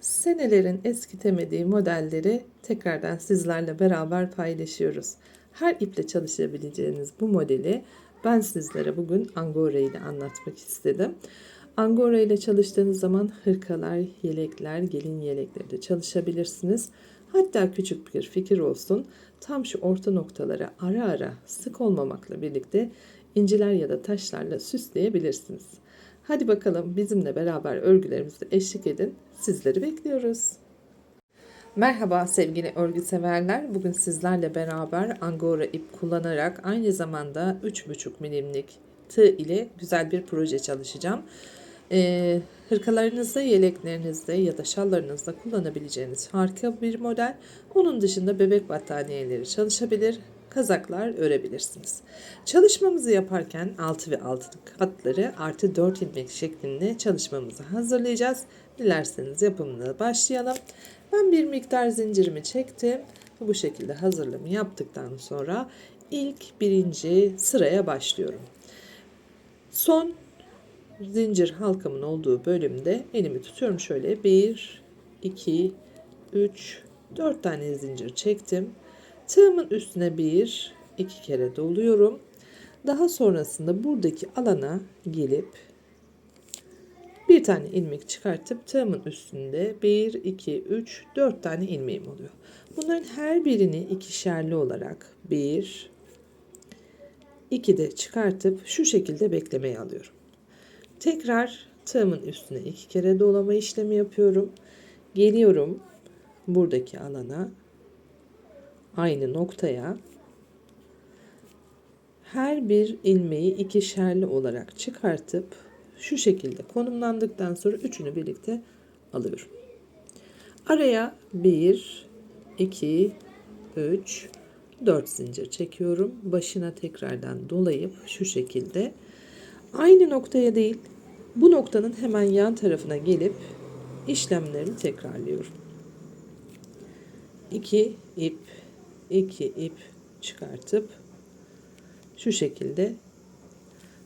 Senelerin eskitemediği modelleri tekrardan sizlerle beraber paylaşıyoruz. Her iple çalışabileceğiniz bu modeli ben sizlere bugün Angora ile anlatmak istedim. Angora ile çalıştığınız zaman hırkalar, yelekler, gelin yelekleri de çalışabilirsiniz. Hatta küçük bir fikir olsun. Tam şu orta noktalara ara ara sık olmamakla birlikte inciler ya da taşlarla süsleyebilirsiniz. Hadi bakalım bizimle beraber örgülerimizde eşlik edin. Sizleri bekliyoruz. Merhaba sevgili örgü severler. Bugün sizlerle beraber angora ip kullanarak aynı zamanda 3,5 milimlik tığ ile güzel bir proje çalışacağım. Ee, hırkalarınızda, yeleklerinizde ya da şallarınızda kullanabileceğiniz harika bir model. Onun dışında bebek battaniyeleri çalışabilir, kazaklar örebilirsiniz. Çalışmamızı yaparken 6 ve 6 katları artı 4 ilmek şeklinde çalışmamızı hazırlayacağız. Dilerseniz yapımına başlayalım. Ben bir miktar zincirimi çektim. Bu şekilde hazırlığımı yaptıktan sonra ilk birinci sıraya başlıyorum. Son zincir halkamın olduğu bölümde elimi tutuyorum şöyle 1 2 3 4 tane zincir çektim. Tığımın üstüne bir iki kere doluyorum. Daha sonrasında buradaki alana gelip bir tane ilmek çıkartıp tığımın üstünde 1, 2, 3, 4 tane ilmeğim oluyor. Bunların her birini ikişerli olarak 1, 2 de çıkartıp şu şekilde beklemeye alıyorum. Tekrar tığımın üstüne iki kere dolama işlemi yapıyorum. Geliyorum buradaki alana aynı noktaya her bir ilmeği ikişerli olarak çıkartıp şu şekilde konumlandıktan sonra üçünü birlikte alıyorum. Araya 1, 2, 3, 4 zincir çekiyorum. Başına tekrardan dolayıp şu şekilde aynı noktaya değil bu noktanın hemen yan tarafına gelip işlemlerimi tekrarlıyorum. 2 ip 2 ip çıkartıp şu şekilde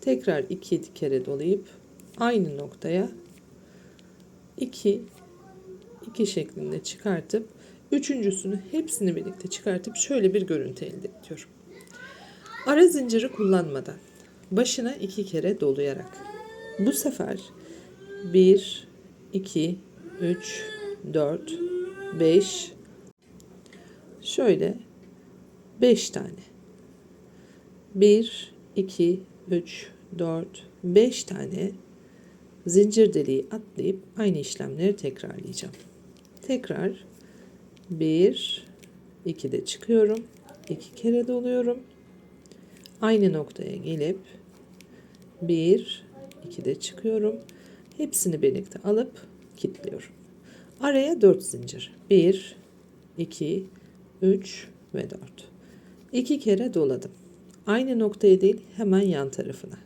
tekrar iki kere dolayıp aynı noktaya 2 2 şeklinde çıkartıp üçüncüsünü hepsini birlikte çıkartıp şöyle bir görüntü elde ediyorum. Ara zinciri kullanmadan başına iki kere dolayarak bu sefer 1 2 3 4 5 şöyle 5 tane 1 2 3 4 5 tane zincir deliği atlayıp aynı işlemleri tekrarlayacağım. Tekrar 1 2 de çıkıyorum. 2 kere doluyorum. Aynı noktaya gelip 1 2 de çıkıyorum. Hepsini birlikte alıp kilitliyorum. Araya 4 zincir. 1 2 3 ve 4. 2 kere doladım. Aynı noktaya değil hemen yan tarafına.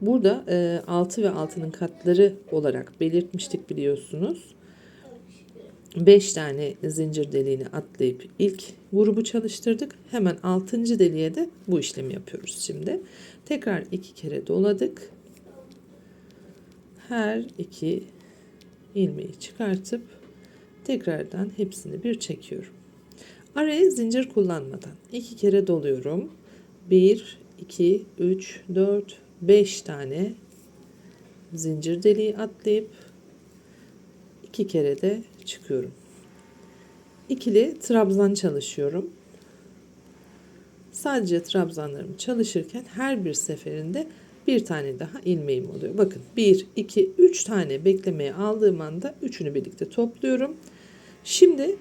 Burada e, 6 ve 6'nın katları olarak belirtmiştik biliyorsunuz. 5 tane zincir deliğini atlayıp ilk grubu çalıştırdık. Hemen 6. deliğe de bu işlemi yapıyoruz şimdi. Tekrar 2 kere doladık. Her iki ilmeği çıkartıp tekrardan hepsini bir çekiyorum. Araya zincir kullanmadan iki kere doluyorum. 1, 2, 3, 4, 5 tane zincir deliği atlayıp iki kere de çıkıyorum. İkili trabzan çalışıyorum. Sadece trabzanlarımı çalışırken her bir seferinde bir tane daha ilmeğim oluyor. Bakın 1, 2, 3 tane beklemeye aldığım anda üçünü birlikte topluyorum. Şimdi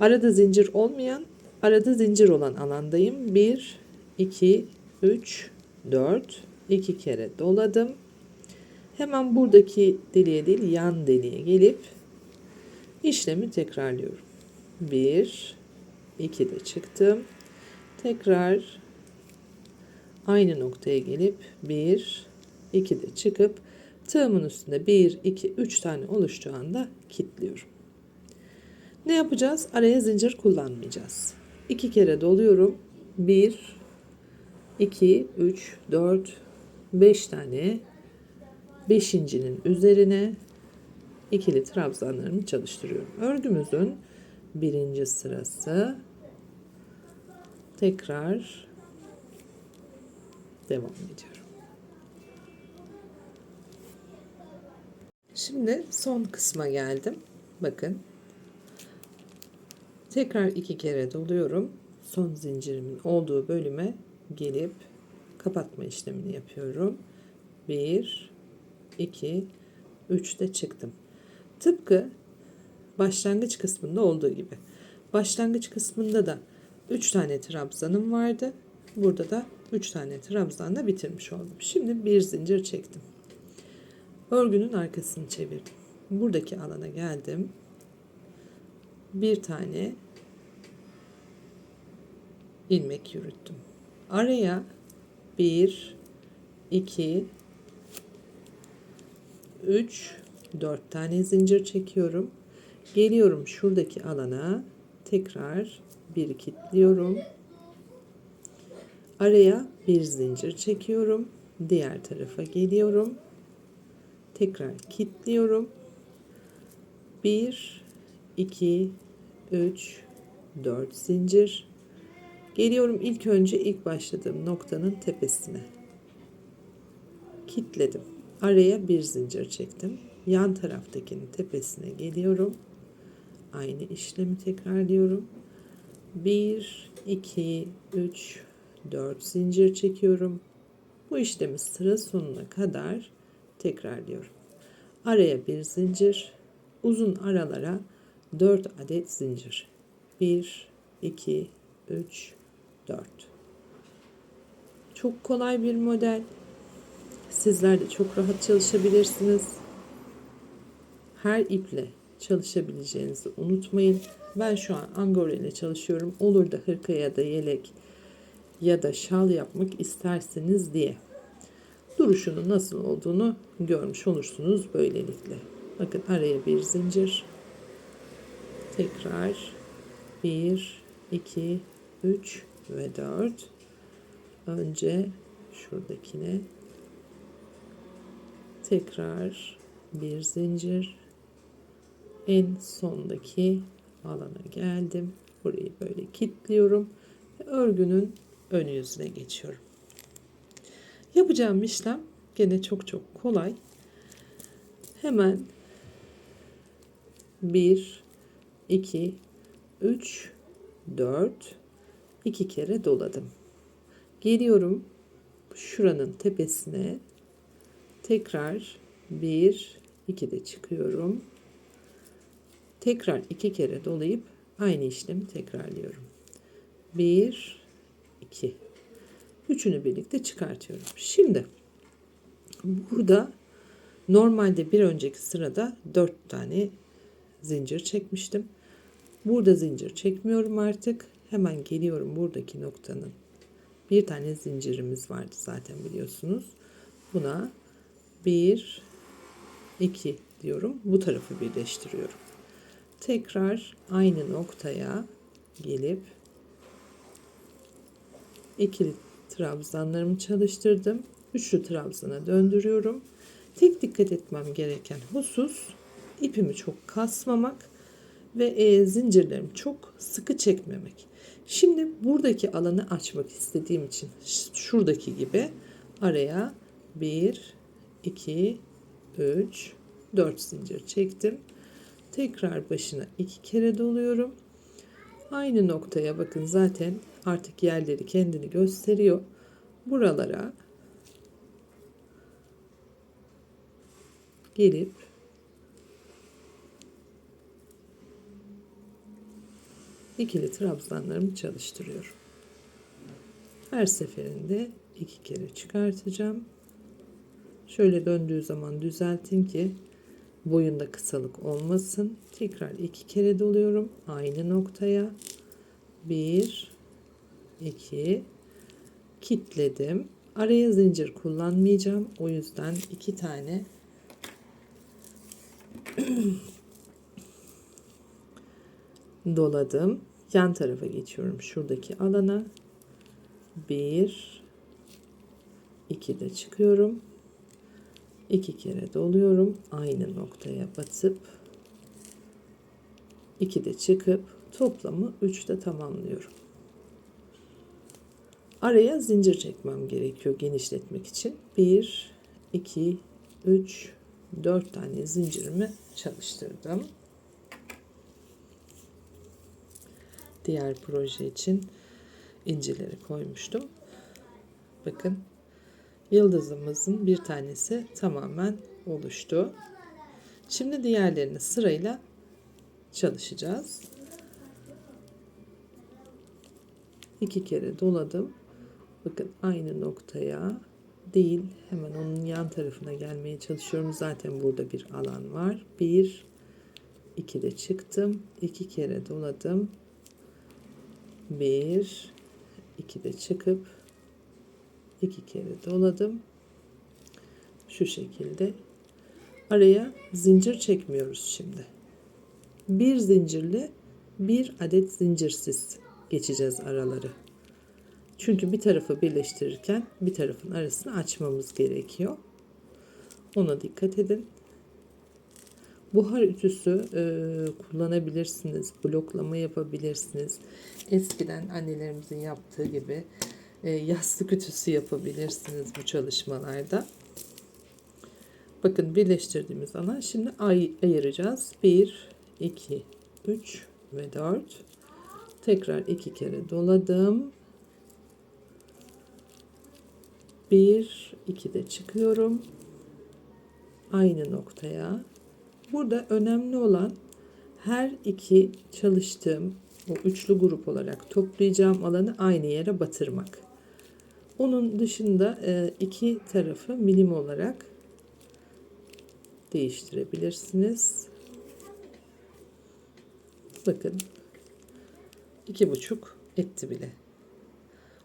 arada zincir olmayan, arada zincir olan alandayım. 1, 2, 3, 4, 2 kere doladım. Hemen buradaki deliğe değil yan deliğe gelip işlemi tekrarlıyorum. 1, 2 de çıktım. Tekrar aynı noktaya gelip 1, 2 de çıkıp tığımın üstünde 1, 2, 3 tane oluştuğu anda kilitliyorum. Ne yapacağız? Araya zincir kullanmayacağız. 2 kere doluyorum. 1, 2, 3, 4, 5 tane beşincinin üzerine ikili trabzanlarımı çalıştırıyorum. Örgümüzün birinci sırası tekrar devam ediyorum. Şimdi son kısma geldim. Bakın. Tekrar iki kere doluyorum. Son zincirimin olduğu bölüme gelip kapatma işlemini yapıyorum. 1 2 3 de çıktım. Tıpkı başlangıç kısmında olduğu gibi. Başlangıç kısmında da 3 tane trabzanım vardı. Burada da 3 tane trabzanla bitirmiş oldum. Şimdi bir zincir çektim. Örgünün arkasını çevirdim. Buradaki alana geldim. Bir tane ilmek yürüttüm. Araya 1 2 3 4 tane zincir çekiyorum. Geliyorum şuradaki alana tekrar bir kilitliyorum. Araya bir zincir çekiyorum. Diğer tarafa geliyorum. Tekrar kilitliyorum. 1 2 3 4 zincir. Geliyorum ilk önce ilk başladığım noktanın tepesine. Kilitledim. Araya bir zincir çektim. Yan taraftakinin tepesine geliyorum. Aynı işlemi tekrarlıyorum. 1 2 3 4 zincir çekiyorum. Bu işlemi sıra sonuna kadar tekrarlıyorum. Araya bir zincir, uzun aralara 4 adet zincir. 1 2 3 4. Çok kolay bir model. Sizler de çok rahat çalışabilirsiniz. Her iple çalışabileceğinizi unutmayın. Ben şu an angora ile çalışıyorum. Olur da hırka ya da yelek ya da şal yapmak isterseniz diye. Duruşunun nasıl olduğunu görmüş olursunuz böylelikle. Bakın araya bir zincir. Tekrar 1, 2, 3 ve 4. Önce şuradakine tekrar bir zincir en sondaki alana geldim. Burayı böyle kilitliyorum ve örgünün ön yüzüne geçiyorum. Yapacağım işlem gene çok çok kolay. Hemen 1 2 3 4 2 kere doladım. Geliyorum şuranın tepesine tekrar 1 2 de çıkıyorum. Tekrar iki kere dolayıp aynı işlemi tekrarlıyorum. 1 2 Üçünü birlikte çıkartıyorum. Şimdi burada normalde bir önceki sırada 4 tane zincir çekmiştim. Burada zincir çekmiyorum artık. Hemen geliyorum buradaki noktanın. Bir tane zincirimiz vardı zaten biliyorsunuz. Buna 1 2 diyorum. Bu tarafı birleştiriyorum. Tekrar aynı noktaya gelip ikili trabzanlarımı çalıştırdım. Üçlü trabzana döndürüyorum. Tek dikkat etmem gereken husus ipimi çok kasmamak ve e, zincirlerimi çok sıkı çekmemek. Şimdi buradaki alanı açmak istediğim için şuradaki gibi araya 1, 2, 3, 4 zincir çektim. Tekrar başına iki kere doluyorum. Aynı noktaya bakın zaten artık yerleri kendini gösteriyor. Buralara gelip ikili trabzanlarımı çalıştırıyorum. Her seferinde iki kere çıkartacağım. Şöyle döndüğü zaman düzeltin ki boyunda kısalık olmasın. Tekrar iki kere doluyorum aynı noktaya. Bir, iki, kitledim. Araya zincir kullanmayacağım. O yüzden iki tane doladım. Yan tarafa geçiyorum. Şuradaki alana. Bir, iki de çıkıyorum. iki kere doluyorum. Aynı noktaya batıp 2'de çıkıp toplamı 3'te tamamlıyorum. Araya zincir çekmem gerekiyor genişletmek için. 1, 2, 3, 4 tane zincirimi çalıştırdım. Diğer proje için incileri koymuştum. Bakın yıldızımızın bir tanesi tamamen oluştu. Şimdi diğerlerini sırayla çalışacağız. İki kere doladım. Bakın aynı noktaya değil hemen onun yan tarafına gelmeye çalışıyorum. Zaten burada bir alan var. Bir, iki de çıktım. iki kere doladım. Bir, iki de çıkıp iki kere doladım. Şu şekilde. Araya zincir çekmiyoruz şimdi. Bir zincirle bir adet zincirsiz geçeceğiz araları. Çünkü bir tarafı birleştirirken bir tarafın arasını açmamız gerekiyor. Ona dikkat edin. Buhar ütüsü e, kullanabilirsiniz. Bloklama yapabilirsiniz. Eskiden annelerimizin yaptığı gibi e, yastık ütüsü yapabilirsiniz bu çalışmalarda. Bakın birleştirdiğimiz alan şimdi ay ayıracağız. 1, 2, 3 ve 4. Tekrar iki kere doladım. 1, 2 de çıkıyorum. Aynı noktaya. Burada önemli olan her iki çalıştığım o üçlü grup olarak toplayacağım alanı aynı yere batırmak. Onun dışında e, iki tarafı milim olarak değiştirebilirsiniz. Bakın iki buçuk etti bile.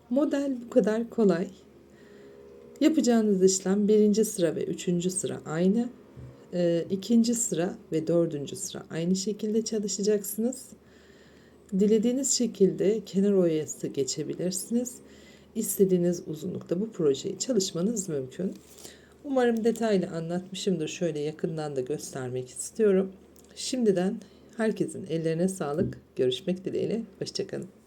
Model bu kadar kolay. Yapacağınız işlem birinci sıra ve üçüncü sıra aynı. E, ikinci sıra ve dördüncü sıra aynı şekilde çalışacaksınız. Dilediğiniz şekilde kenar oyası geçebilirsiniz. İstediğiniz uzunlukta bu projeyi çalışmanız mümkün. Umarım detaylı anlatmışımdır. Şöyle yakından da göstermek istiyorum. Şimdiden herkesin ellerine sağlık. Görüşmek dileğiyle. Hoşçakalın.